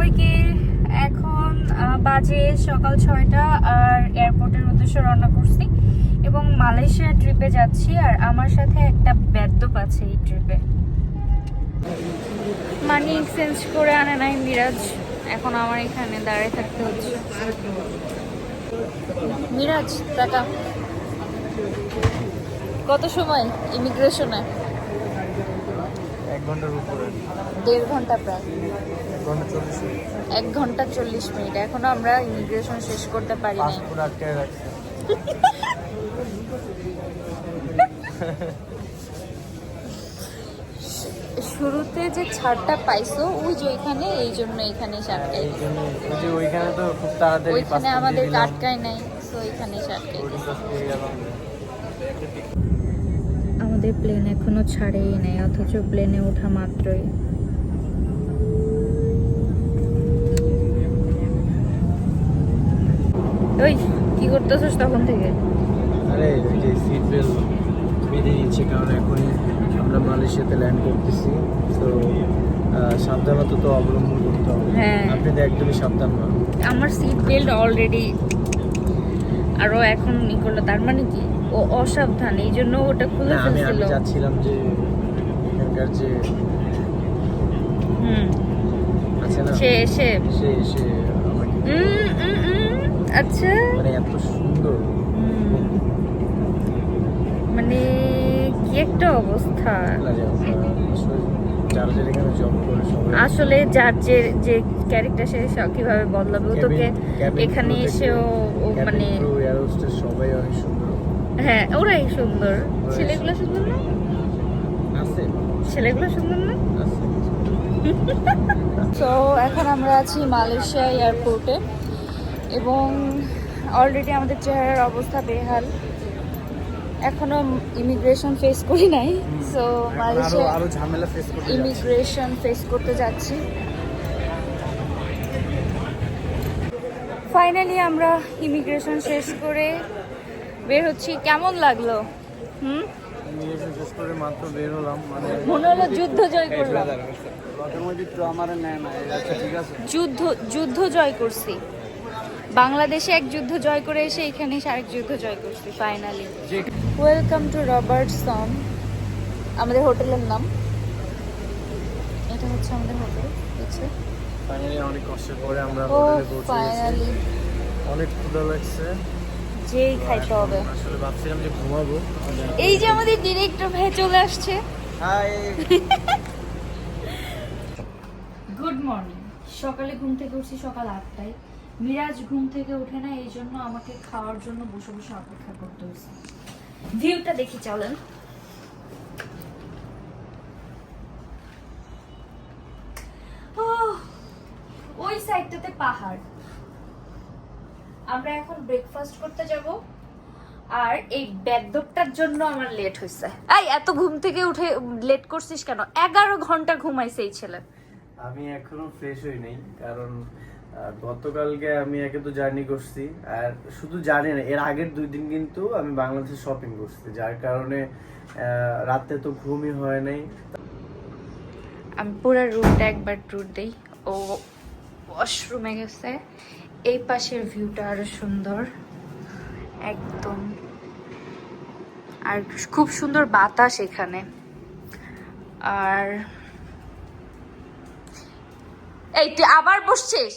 সবাইকে এখন বাজে সকাল ছয়টা আর এয়ারপোর্টের উদ্দেশ্যে রওনা করছি এবং মালয়েশিয়া ট্রিপে যাচ্ছি আর আমার সাথে একটা বেদ্যপ আছে এই ট্রিপে। মানি এক্সচেঞ্জ করে আনে নাই মিরাজ এখন আমার এখানে দাঁড়িয়ে থাকতে হচ্ছে। মিরাজ টাকা কত সময় ইমিগ্রেশনে? এক ঘণ্টার উপরে। দেড় ঘণ্টা প্রায়। এক ঘণ্টা চল্লিশ মিনিট। এখনও আমরা ইমিগ্রেশন শেষ করতে পারি নাই শুরুতে যে ছাড়টা পাইছো ওই যে ওইখানে এই জন্য এখানে আটকাই এই যে ওইখানে তো খুব তাড়াতাড়ি ওইখানে আমাদের আটকাই নাই তো ওইখানে আটকাই আমাদের প্লেন এখনও ছাড়েই নাই অথচ প্লেনে ওঠা মাত্রই। ওই কি করতেছিস তখন থেকে? আরে ওই যে সিট বেল্ট বেঁধে নিচ্ছে কারণ এখনই আমরা মালয়েশিয়াতে ল্যান্ড করতেছি। তো সাবধানতা তো অবলম্বন করতে হবে। হ্যাঁ। আপনি তো একদমই সাবধান না। আমার সিট বেল্ট অলরেডি আরও এখন ই করল তার মানে কি? ও অসাবধান এই জন্য ওটা খুলে ফেলছিল আমি যাচ্ছিলাম যে এখানকার যে হুম। আছে না? সে এসে সে সে আমাকে আচ্ছা। মানে এত সুন্দর। মানে কি একটা অবস্থা। আসলে যারা যে যে ক্যারেক্টার সে কীভাবে বদলাবে? ও তোকে এখানে crew এসে ও মানে সবাই অনেক সুন্দর। হ্যাঁ ওরাই সুন্দর। ছেলেগুলো সুন্দর। না? ছেলেগুলো সুন্দর না? তো এখন আমরা আছি মালয়েশিয়া এয়ারপোর্টে। এবং অলরেডি আমাদের চেহারার অবস্থা বেহাল। এখনও ইমিগ্রেশন ফেস করি নাই সো আরও মালয়েশিয়া আরও ঝামেলা ফেস করতে ইমিগ্রেশন ফেস করতে যাচ্ছি। ফাইনালি আমরা ইমিগ্রেশন শেষ করে বের হচ্ছি। কেমন লাগল? হুম? Immigration শেষ করে মাত্র বের হলাম মানে মনে হলো যুদ্ধ জয় করলাম। আচ্ছা ঠিক আছে। যুদ্ধ যুদ্ধ জয় করছি। বাংলাদেশে এক যুদ্ধ জয় করে এসে এখানে এসে আরেক যুদ্ধ জয় করছি ফাইনালি ওয়েলকাম টু রবার্টসন আমাদের হোটেলের নাম। এটা হচ্ছে আমাদের হোটেল বুঝছে? ফাইনালি অনেক কষ্টের পরে আমরা হোটেলে পৌঁছে গেছি। ফাইনালি অনেক ক্ষুধা লাগছে। যেই খাইতে হবে। আসলে ভাবছিলাম যে ঘুমাবো। এই যে আমাদের ডিরেক্টর ভাই চলে আসছে। হাই গুড মর্নিং সকালে ঘুম থেকে উঠছি সকাল আটটায়। মিরাজ ঘুম থেকে ওঠে না, এই জন্য আমাকে খাওয়ার জন্য বসে বসে অপেক্ষা করতে হয়েছে ভিউটা দেখি, চলেন। ওই সাইডটাতে পাহাড়। আমরা এখন ব্রেকফাস্ট করতে যাব, আর এই বেদ্যপটার জন্য আমার লেট হয়েছে। এই, এত ঘুম থেকে উঠে লেট করছিস কেন? এগারো ঘণ্টা ঘুমাইছে এই ছেলে। আমি এখনও ফ্রেশ হই নাই, কারণ গতকালকে আমি একে তো জার্নি করছি, আর শুধু জানি না, এর আগের দুই দিন কিন্তু আমি বাংলাদেশে শপিং করছি, যার কারণে রাতে তো ঘুমই হয় নাই। আমি পুরো রুটটা একবার ট্যুর দিই। ও ওয়াশরুমে গেছে, এই পাশের ভিউটা আরও সুন্দর, একদম। আর খুব সুন্দর বাতাস এখানে। আর এই, তুই আবার বসছিস?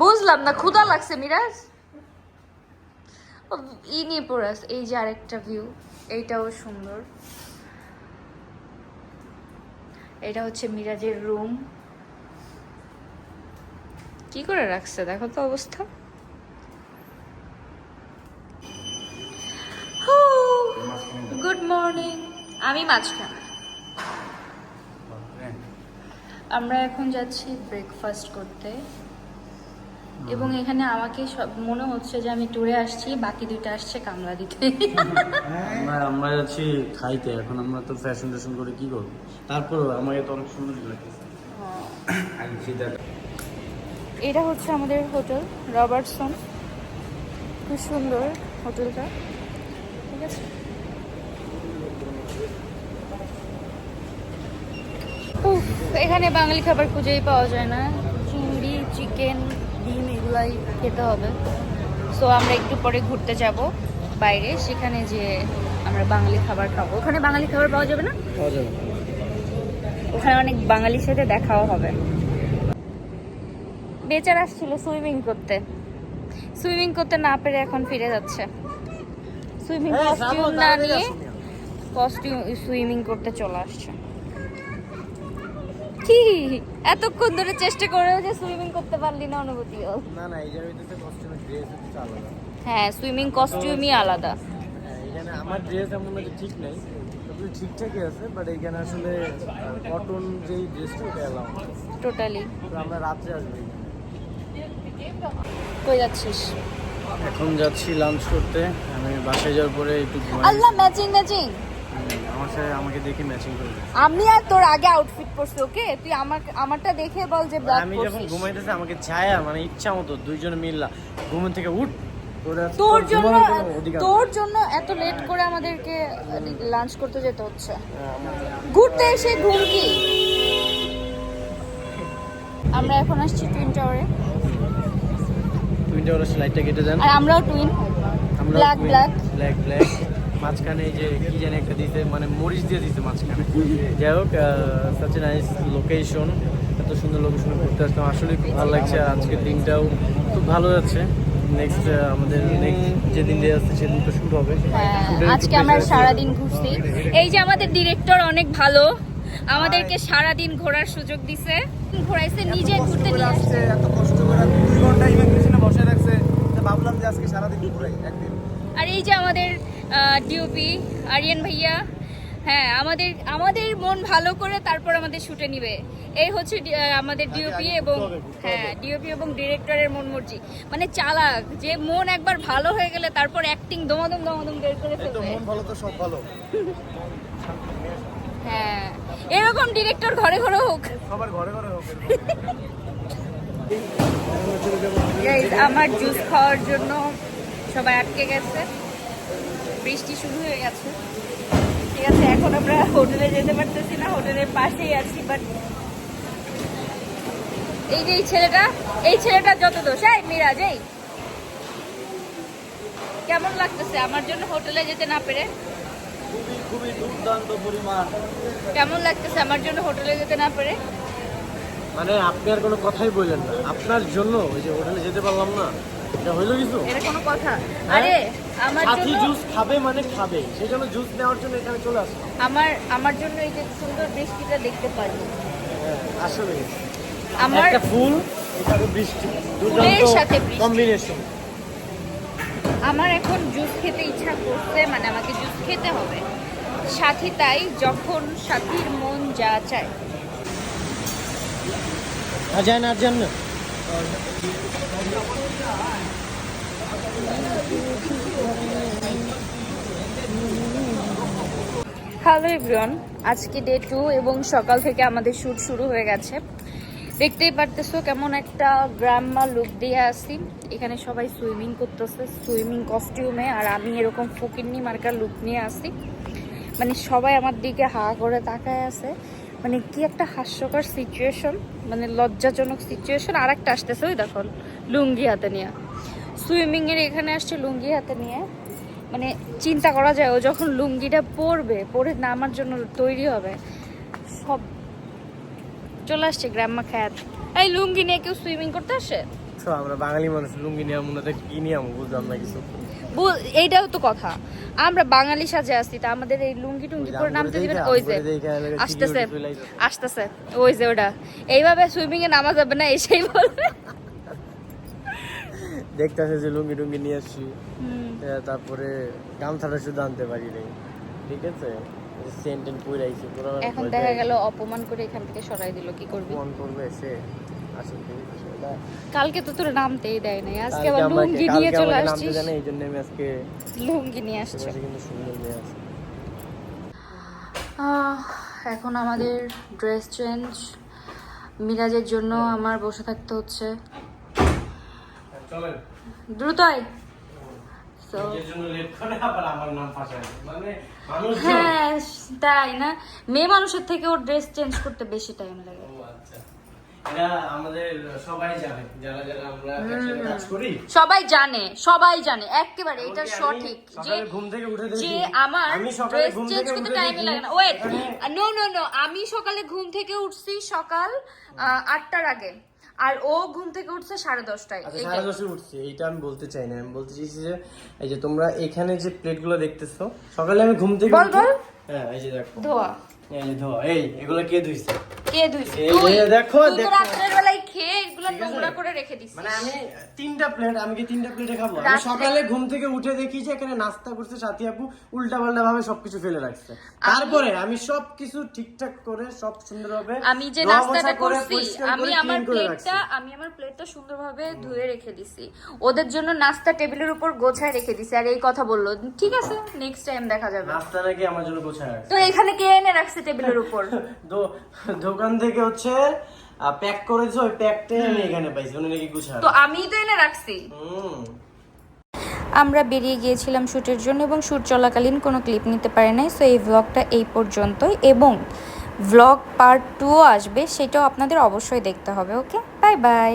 বুঝলাম না ক্ষুধা লাগছে মিরাজ। ই নিয়ে পড়াস এই যে আরেকটা ভিউ এইটাও সুন্দর। এটা হচ্ছে মিরাজের রুম কি করে রাখছে দেখো তো অবস্থা। গুড মর্নিং আমি মাঝখানে। আমরা এখন যাচ্ছি ব্রেকফাস্ট করতে। এবং এখানে আমাকে সব মনে হচ্ছে যে আমি ট্যুরে আসছি বাকি দুইটা আসছে কামলা দিতে। আমরা আমরা যাচ্ছি খাইতে এখন আমরা তো ফ্যাশন ট্যাশন করে কি করব? তারপরেও আমাকে তো অনেক সুন্দর লাগে এটা হচ্ছে আমাদের হোটেল রবার্টসন। খুব সুন্দর হোটেলটা। ঠিক আছে? এখানে বাঙালি খাবার খুঁজেই পাওয়া যায় না। চিংড়ি চিকেন এগুলাই খেতে হবে। সো আমরা একটু পরে ঘুরতে যাব বাইরে। সেখানে যে আমরা বাঙালি খাবার খাব। ওখানে বাঙালি খাবার পাওয়া যাবে না? ওখানে অনেক বাঙালির সাথে দেখাও হবে। বেচার আসছিল সুইমিং করতে। সুইমিং করতে না পেরে এখন ফিরে যাচ্ছে। সুইমিং কস্টিউম না নিয়ে কস্টিউম সুইমিং করতে চলে আসছে। কি? এতক্ষণ ধরে চেষ্টা করেও যে সুইমিং করতে পারলি না অনুভূতি। না না এই জায়গায় কস্টিউমের ড্রেস হচ্ছে আলাদা। হ্যাঁ সুইমিং কস্টিউমই আলাদা। হ্যাঁ, এখানে আমার ড্রেস এমন না যে ঠিক নাই সবকিছু ঠিকঠাকই আছে বাট এখানে আসলে কটন যেই ড্রেসটা ওটা এলাও টোটালি তো আমরা রাত্রে আসব। কই যাচ্ছিস? এখন যাচ্ছি লাঞ্চ করতে আমি বাসায় যাওয়ার পরে একটু আল্লাহ ম্যাচিং ম্যাচিং আমার সাথে আমাকে দেখে ম্যাচিং করবে আমি আর তোর আগে আউটফিট পরছি ওকে তুই আমার আমারটা দেখে বল যে ব্ল্যাক আমি যখন ঘুমাইতেছি আমাকে ছায়া মানে ইচ্ছা মতো দুইজনে মিললা ঘুম থেকে উঠ তোর জন্য। তোর জন্য এত লেট করে আমাদেরকে লাঞ্চ করতে যেতে হচ্ছে। হ্যাঁ, ঘুরতে এসে ঘুম কি? আমরা এখন আসছি টুইন টাওয়ারে যখন আসলে লাইটটা কেটে দেন। আর আমরাও টুইন আমরা Black, black. ব্ল্যাক ব্ল্যাক মাঝখানে যে কি জানি একটা দিতে মানে মরিচ দিয়ে দিতে মাঝখানে। যাই হোক সাচ নাইস লোকেশন এত সুন্দর লোকেশন ঘুরতে আসলাম। আসলে খুব ভালো লাগছে আর আজকের দিনটাও খুব ভালো যাচ্ছে। নেক্সট আমাদের নেক্সট যে দিন দিয়ে আসছে সেদিন তো শুরু হবে। হ্যাঁ আজকে আমরা সারাদিন ঘুরছি। এই যে আমাদের ডিরেক্টর অনেক ভালো। আমাদেরকে সারাদিন ঘোরার সুযোগ দিছে। ঘোরাইছে নিজে ঘুরতে নিয়ে আসছে। এত কষ্ট করে দুই ঘণ্টা ইমিগ্রেশনে বসে রাখছে তা ভাবলাম যে আজকে সারাদিন ঘুরাই একদিন। আর এই যে আমাদের ডিওপি আরিয়ান ভাইয়া হ্যাঁ আমাদের আমাদের মন ভালো করে তারপর আমাদের শুটে নিবে। এই হচ্ছে আমাদের ডিওপি এবং হ্যাঁ ডিওপি এবং ডিরেক্টরের মন মর্জি। মানে চালাক যে মন একবার ভালো হয়ে গেলে তারপর অ্যাক্টিং দমাদম দমাদম বের করে এই তো ফেলবে। মন ভালো তো সব ভালো। হ্যাঁ এরকম ডিরেক্টর ঘরে ঘরে হোক। সবার ঘরে ঘরে হোক। আমার জুস খাওয়ার জন্য সবাই আটকে গেছে। বৃষ্টি শুরু হয়ে গেছে। ঠিক আছে এখন আমরা হোটেলে যেতে পারতেছি না হোটেলের পাশেই আছি বাট এই যে এই ছেলেটা এই ছেলেটা যত দোষ। এই মিরাজ এই। কেমন লাগতেছে? আমার জন্য হোটেলে যেতে না পেরে? খুবই খুবই দুর্দান্ত পরিমাণ। কেমন লাগতেছে? আমার জন্য হোটেলে যেতে না পেরে? মানে আপনি আর কোনো কথাই বললেন না। আপনার জন্য ওই যে হোটেলে যেতে পারলাম না। এটা হইল কিছু এটা কোনো কথা। হ্যাঁ? আরে আমার সাথী জুস খাবে মানে খাবে। সেই জন্য জুস নেওয়ার জন্য এখানে চলে আসলাম আমার আমার জন্য এই যে সুন্দর বৃষ্টিটা দেখতে পারি হ্যাঁ, আসলে। আমার একটা ফুল এটাকে বৃষ্টি। ফুলের সাথে কম্বিনেশন আমার এখন জুস খেতে ইচ্ছা করছে মানে আমাকে জুস খেতে হবে। সাথী তাই যখন সাথীর মন যা চায়। আর যায় না আর যান না হ্যালো এভরিওয়ান আজকে ডে টু এবং সকাল থেকে আমাদের শ্যুট শুরু হয়ে গেছে। দেখতেই পারতেছো কেমন একটা গ্রাম্মা লুক দিয়ে আসি এখানে সবাই সুইমিং করতেছে সুইমিং কস্টিউমে আর আমি এরকম ফকিন্নি মার্কার লুক নিয়ে আসি মানে সবাই আমার দিকে হা করে তাকায় আছে। মানে কি একটা হাস্যকর সিচুয়েশন মানে লজ্জাজনক সিচুয়েশন আর একটা আসতেছে, ওই দেখো লুঙ্গি হাতে নিয়ে। সুইমিং এর এখানে আসছে লুঙ্গি হাতে নিয়ে। মানে চিন্তা করা যায়, ও যখন লুঙ্গিটা পরবে, পরে নামার জন্য তৈরি হবে। সব চলে আসছে গ্রাম্মা খ্যাত। এই লুঙ্গি নিয়ে কেউ সুইমিং করতে আসে? আমরা বাঙালি মানুষ, লুঙ্গি নিয়ে কি নিয়ে বুঝলাম না কিছু। এইটাও তো কথা। আমরা বাঙালি সাজে আসছি তা আমাদের এই লুঙ্গি টুঙ্গি পরে নামতে দিবে না ওই যে আসতেছে। আসতেছে ওই যে ওটা। এইভাবে সুইমিং এ নামা যাবে না এসেই বলবে। দেখতেছে যে লুঙ্গি টুঙ্গি নিয়ে আসছি। তারপরে গামছাটা শুধু আনতে পারি নাই। ঠিক আছে? সেন্ট টেন্ট পুরো এখন দেখা গেল অপমান করে এখান থেকে সরাই দিল কি করবি? ফোন করবে সে। কালকে তো তোর নামতেই দেয় নাই আজকে আবার লুঙ্গি নিয়ে চলে আসছিস? জানে এই জন্য আমি আজকে লুঙ্গি নিয়ে আসছে। আশেপাশে কিন্তু সুন্দর মেয়ে আছে। এখন আমাদের ড্রেস চেঞ্জ। মিরাজের জন্য আমার বসে থাকতে হচ্ছে। দ্রুতই। তো নিজের জন্য লেট করে আবার আমার নাম ফাঁসায়। মানে মানুষ হ্যাঁ তাই না? মেয়ে মানুষের থেকে ওর ড্রেস চেঞ্জ করতে বেশি টাইম লাগে। সবাই জানে সবাই জানে একেবারে এটা আমি সঠিক যে যে আমার আমি সকালে ড্রেস ঘুম চেঞ্জ থেকে করতে টাইম লাগে না। ওয়েট নো নো নো আমি সকালে ঘুম থেকে উঠছি সকাল আটটার আগে। আর ও ঘুম থেকে উঠছে সাড়ে দশটায়। আচ্ছা। সাড়ে দশে উঠছি এইটা আমি বলতে চাই না। আমি বলতে চাইছি যে এই যে তোমরা এখানে যে প্লেটগুলো দেখতেছো সকালে আমি ঘুম থেকে হ্যাঁ এই যে দেখো। ধোয়া। এই যে এই এগুলো কে ধুইছে? কে ধুইছে? তুই। দেখো, দেখো। রাত্রের বেলায় খেয়ে এগুলো নোংরা করে রেখে দিছিস। মানে আমি তিনটা প্লেট আমি কি তিনটা প্লেটে খাব? আমি সকালে ঘুম থেকে উঠে দেখি যে এখানে নাস্তা করছে সাথী আপু উল্টা পাল্টা ভাবে সবকিছু ফেলে রাখছে। তারপরে আমি সবকিছু ঠিকঠাক করে সব সুন্দরভাবে আমি যে নাস্তাটা করছি আমি আমার। প্লেটটা আমি আমার প্লেটটা সুন্দরভাবে ধুয়ে রেখে দিছি। ওদের জন্য নাস্তা টেবিলের উপর গোছায় রেখে দিছি আর এই কথা বলল। ঠিক আছে নেক্সট টাইম দেখা যাবে। নাস্তা নাকি আমার জন্য গোছায় তো এখানে কে এনে রাখছে টেবিলের উপর। দোকান থেকে হচ্ছে প্যাক করেছে ওই প্যাকটাই আমি এখানে পাইছি উনি নাকি গুছায় তো আমিই তো এনে রাখছি। হুম। আমরা বেরিয়ে গিয়েছিলাম শ্যুটের জন্য এবং শ্যুট চলাকালীন কোনো ক্লিপ নিতে পারে নাই সো এই ভ্লগটা এই পর্যন্তই। এবং ভ্লগ পার্ট টুও আসবে সেটাও আপনাদের অবশ্যই দেখতে হবে ওকে বাই বাই